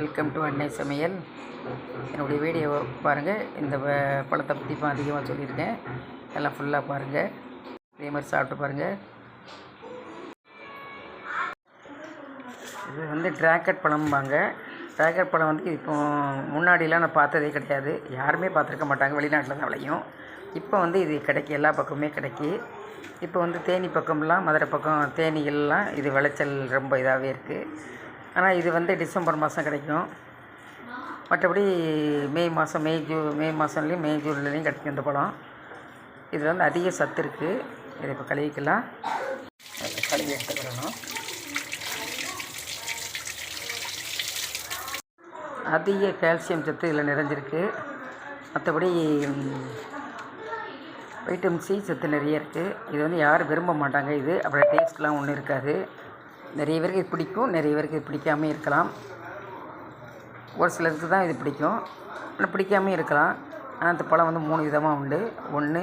Welcome to அன்னை சமையல். என்னுடைய வீடியோவை பாருங்கள் இந்த பழத்தை பற்றி இப்போ அதிகமாக சொல்லியிருக்கேன். எல்லாம் ஃபுல்லாக பாருங்கள் இதே மாதிரி சாப்பிட்டு பாருங்கள் இது வந்து டிராகட் பழம்பாங்க. டிராகட் பழம் வந்து இப்போ முன்னாடிலாம் நான் பார்த்ததே கிடையாது. யாருமே பார்த்துருக்க மாட்டாங்க. வெளிநாட்டில் தான் விளையும். இப்போ வந்து இது கிடைக்கு. எல்லா பக்கமுமே கிடைக்கி. இப்போ வந்து தேனி பக்கம்லாம் மதுரை பக்கம் தேனிகள்லாம் இது விளைச்சல் ரொம்ப இதாகவே இருக்குது ஆனால் இது வந்து டிசம்பர் மாதம் கிடைக்கும். மற்றபடி மே மாதம் மே ஜூ மே மாதம்லேயும் மே ஜூன்லேயும் கிடைக்கும் இந்த பழம். இதில் வந்து அதிக சத்து இருக்குது இதை இப்போ கழுவிக்கலாம். கழுவி எடுத்துக்கிறணும் அதிக கால்சியம் சத்து இதில் நிறைஞ்சிருக்கு. மற்றபடி வைட்டமின் சி சத்து நிறைய இருக்குது இது வந்து யாரும் விரும்ப மாட்டாங்க இது. அப்புறம் டேஸ்ட்லாம் ஒன்றும் இருக்காது. நிறைய பேருக்கு இது பிடிக்கும் நிறைய பேருக்கு இது பிடிக்காம இருக்கலாம். ஒரு சிலருக்கு தான் இது பிடிக்கும். ஆனால் பிடிக்காம இருக்கலாம். ஆனால் அந்த பழம் வந்து மூணு விதமாக உண்டு. ஒன்று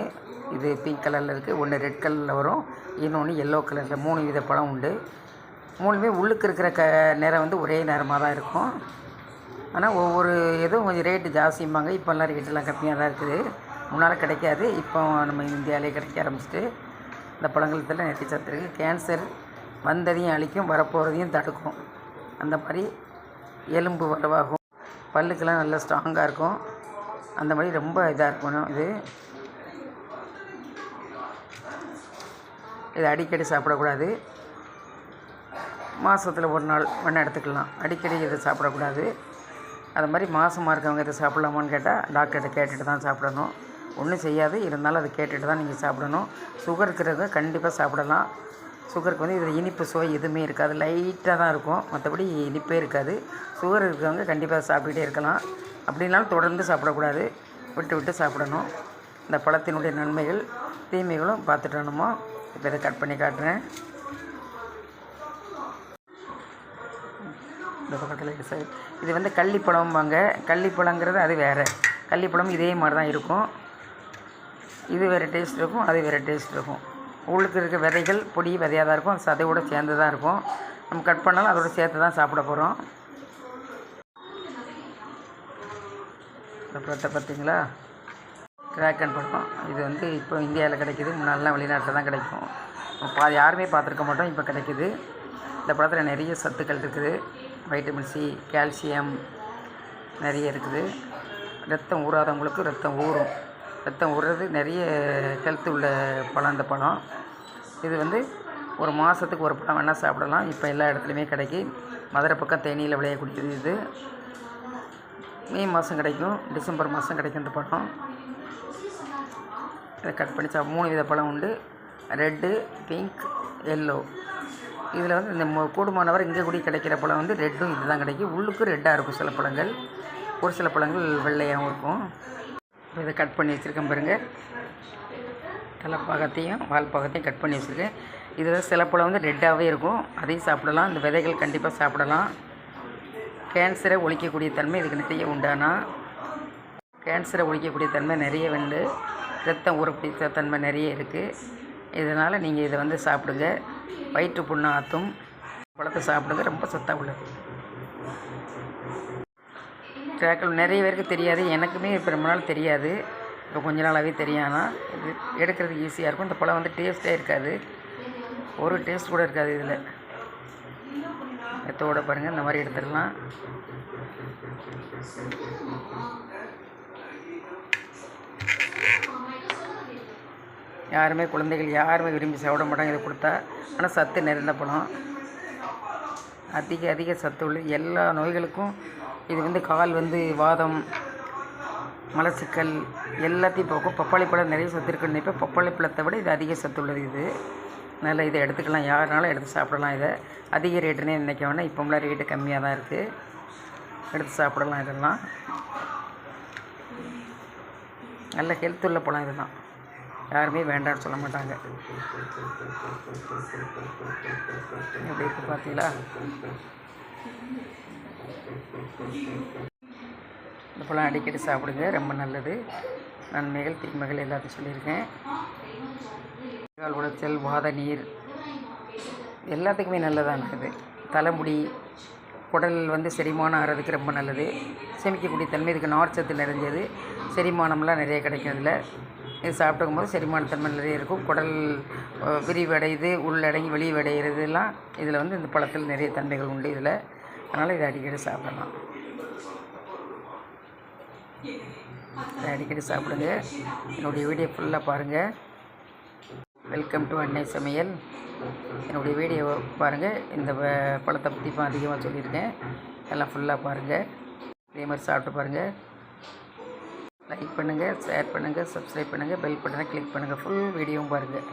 இது பிங்க் கலரில் இருக்குது ஒன்று ரெட் கலரில் வரும். இன்னொன்று எல்லோ கலரில் மூணு வித பழம் உண்டு. மூணுமே உள்ளுக்கு இருக்கிற க நிறம் வந்து ஒரே நேரமாக தான் இருக்கும். ஆனால் ஒவ்வொரு இதுவும் கொஞ்சம் ரேட்டு ஜாஸ்திம்பாங்க. இப்போல்லாம் ரேட்டெல்லாம் கம்மியாக தான் இருக்குது. முன்னால் கிடைக்காது. இப்போ நம்ம இந்தியாவிலே கிடைக்க ஆரம்பிச்சிட்டு இந்த பழங்கள்தெல்லாம் நிறைய சத்து இருக்குது கேன்சர் வந்ததையும் அழிக்கும் வரப்போகிறதையும் தடுக்கும். அந்த மாதிரி எலும்பு வலுவாகும். பல்லுக்கெல்லாம் நல்லா ஸ்ட்ராங்காக இருக்கும். அந்த மாதிரி ரொம்ப இதாக இருக்கணும் இது இது அடிக்கடி சாப்பிடக்கூடாது. மாதத்தில் ஒரு நாள் வேணால் எடுத்துக்கலாம். அடிக்கடி இதை சாப்பிடக்கூடாது. அது மாதிரி மாதமாக இருக்கவங்க இதை சாப்பிட்லாமான்னு கேட்டால் டாக்டர்கிட்ட கேட்டுட்டு தான் சாப்பிடணும். ஒன்றும் செய்யாது. இருந்தாலும் அதை கேட்டுட்டு தான் நீங்கள் சாப்பிடணும். சுகர் இருக்கிறவங்க கண்டிப்பாக சாப்பிடலாம். சுகருக்கு வந்து இதில் இனிப்பு சுவை எதுவுமே இருக்காது. லைட்டாக தான் இருக்கும். மற்றபடி இனிப்பே இருக்காது. சுகர் இருக்கிறவங்க கண்டிப்பாக சாப்பிட்டுட்டே இருக்கலாம். அப்படின்னாலும் தொடர்ந்து சாப்பிடக்கூடாது. விட்டு விட்டு சாப்பிடணும். இந்த பழத்தினுடைய நன்மைகள் தீமைகளும் பார்த்துட்டோணுமோ இப்போ இதை கட் பண்ணி காட்டுறேன். இந்த பக்கத்தில் சார் இது வந்து கள்ளிப்பழம்பாங்க. கள்ளிப்பழங்கிறது அது வேறு. கள்ளிப்பழம் இதே மாதிரி தான் இருக்கும். இது வேறு டேஸ்ட் இருக்கும். அது வேறு டேஸ்ட் இருக்கும். உள்ளுக்கு இருக்க விதைகள் பொடி விதையாக தான் இருக்கும். சதையோடு சேர்ந்து தான் இருக்கும். நம்ம கட் பண்ணாலும் அதோட சேர்த்து தான் சாப்பிட போகிறோம் இந்த பார்த்திங்களா? பார்த்தீங்களா பழம் இது வந்து இப்போ இந்தியாவில் கிடைக்கிது. முன்னாடிலாம் வெளிநாட்டில் தான் கிடைக்கும். பாதி யாருமே பார்த்துருக்க மாட்டோம். இப்போ கிடைக்கிது. இந்த பழத்தில் நிறைய சத்துக்கள் இருக்குது. வைட்டமின் சி கால்சியம் நிறைய இருக்குது. ரத்தம் ஊறாதவங்களுக்கு ரத்தம் ஊறும். ரத்தம் ஊறுறது நிறைய ஹெல்த் உள்ள பழம் இந்த பழம். இது வந்து ஒரு மாதத்துக்கு ஒரு பழம் வேணால் சாப்பிடலாம். இப்போ எல்லா இடத்துலையுமே கிடைக்கி மதுரை பக்கம் தேனியில் விளையக்கூடியது இது. மே மாதம் கிடைக்கும் டிசம்பர் மாதம் கிடைக்கும் இந்த பழம். இதை கட் பண்ணி சாப்பிட மூணு வித பழம் உண்டு. ரெட்டு பிங்க் எல்லோ இதில் வந்து இந்த கூடுமானவர் இங்கே கூடி கிடைக்கிற பழம் வந்து ரெட்டும் இதுதான் கிடைக்கும். உள்ளுக்கு ரெட்டாக இருக்கும் சில பழங்கள். ஒரு சில பழங்கள் வெள்ளையாகவும் இருக்கும். இதை கட் பண்ணி வச்சுருக்கேன் பாருங்கள் தலைப்பாகத்தையும் வால் பாகத்தையும் கட் பண்ணி வச்சுருக்கேன். இதில் சில பழம் வந்து ரெட்டாகவே இருக்கும். அதையும் சாப்பிடலாம். இந்த விதைகள் கண்டிப்பாக சாப்பிடலாம். கேன்சரை ஒழிக்கக்கூடிய தன்மை இதுக்கு நிறைய உண்டானா? கேன்சரை ஒழிக்கக்கூடிய தன்மை நிறைய உண்டு. ரத்தம் ஊறக்கூடிய தன்மை நிறைய இருக்குது இதனால் நீங்கள் இதை வந்து சாப்பிடுங்க. வயிற்று புண்ணு ஆற்றும் பழத்தை சாப்பிடுங்க. ரொம்ப சத்தாக உள்ளது. டிராக்கல் நிறைய பேருக்கு தெரியாது. எனக்குமே இப்போ ரொம்ப நாள் தெரியாது. இப்போ கொஞ்ச நாளாகவே தெரியும். ஆனால் இது எடுக்கிறதுக்கு ஈஸியாக இருக்கும். இந்த பழம் வந்து டேஸ்ட்டே இருக்காது. ஒரு டேஸ்ட் கூட இருக்காது இதில். எத்தோட பாருங்கள் இந்த மாதிரி எடுத்துடலாம். யாருமே குழந்தைகள் யாருமே விரும்பி சாப்பிட மாட்டாங்க. இதை கொடுத்தா ஆனால் சத்து நிறைந்த பழம் அதிக அதிக சத்து உள்ள எல்லா நோய்களுக்கும் இது வந்து கால் வந்து வாதம் மலச்சிக்கல் எல்லாத்தையும் போக்கும். பப்பாளி பழம் நிறைய சத்து இருக்குன்னு இப்போ பப்பாளி பழத்தை விட இது அதிக சத்து உள்ளது இது. நல்ல இதை எடுத்துக்கலாம். யாருனாலும் எடுத்து சாப்பிடலாம் இதை. அதிக ரேட்டுன்னே நினைக்க வேணாம். இப்போம்லாம் ரேட்டு கம்மியாக தான் இருக்குது எடுத்து சாப்பிடலாம் இதெல்லாம். நல்ல ஹெல்த் உள்ள பழம் இதுதான். யாருமே வேண்டாம்னு சொல்ல மாட்டாங்க. எப்படி இருக்குது பார்த்தீங்களா? இந்த பழம் அடிக்கடி சாப்பிடுங்க ரொம்ப நல்லது. நன்மைகள் தீமைகள் எல்லாத்தையும் சொல்லியிருக்கேன். கால் உளைச்சல் வாத நீர் எல்லாத்துக்குமே நல்லதாக இருக்குது தலைமுடி குடல் வந்து செரிமானம் ஆகிறதுக்கு ரொம்ப நல்லது. செமிக்கக்கூடிய தன்மை இதுக்கு நார்ச்சத்து நிறைஞ்சது. செரிமானம்லாம் நிறைய கிடைக்கும் இதில். இது சாப்பிட்டுக்கும் போது செரிமானத்தன்மை நிறைய இருக்கும். குடல் விரிவடையுது உள்ளடங்கி வெளிவடைகிறதுலாம் இதில் வந்து இந்த பழத்தில் நிறைய தன்மைகள் உண்டு இதில். அதனால் இதை அடிக்கடி சாப்பிடலாம். இதை அடிக்கடி சாப்பிடுங்க. என்னுடைய வீடியோ ஃபுல்லாக பாருங்கள் வெல்கம் டு அன்னை சமையல். என்னுடைய வீடியோ பாருங்கள் இந்த பழத்தை பற்றி இப்போ அதிகமாக சொல்லியிருக்கேன். எல்லாம் ஃபுல்லாக பாருங்கள் இதே மாதிரி சாப்பிட்டு பாருங்கள் லைக் பண்ணுங்கள் ஷேர் பண்ணுங்கள் சப்ஸ்கிரைப் பண்ணுங்கள் பெல் பட்டனை கிளிக் பண்ணுங்கள் ஃபுல் வீடியோவும் பாருங்கள்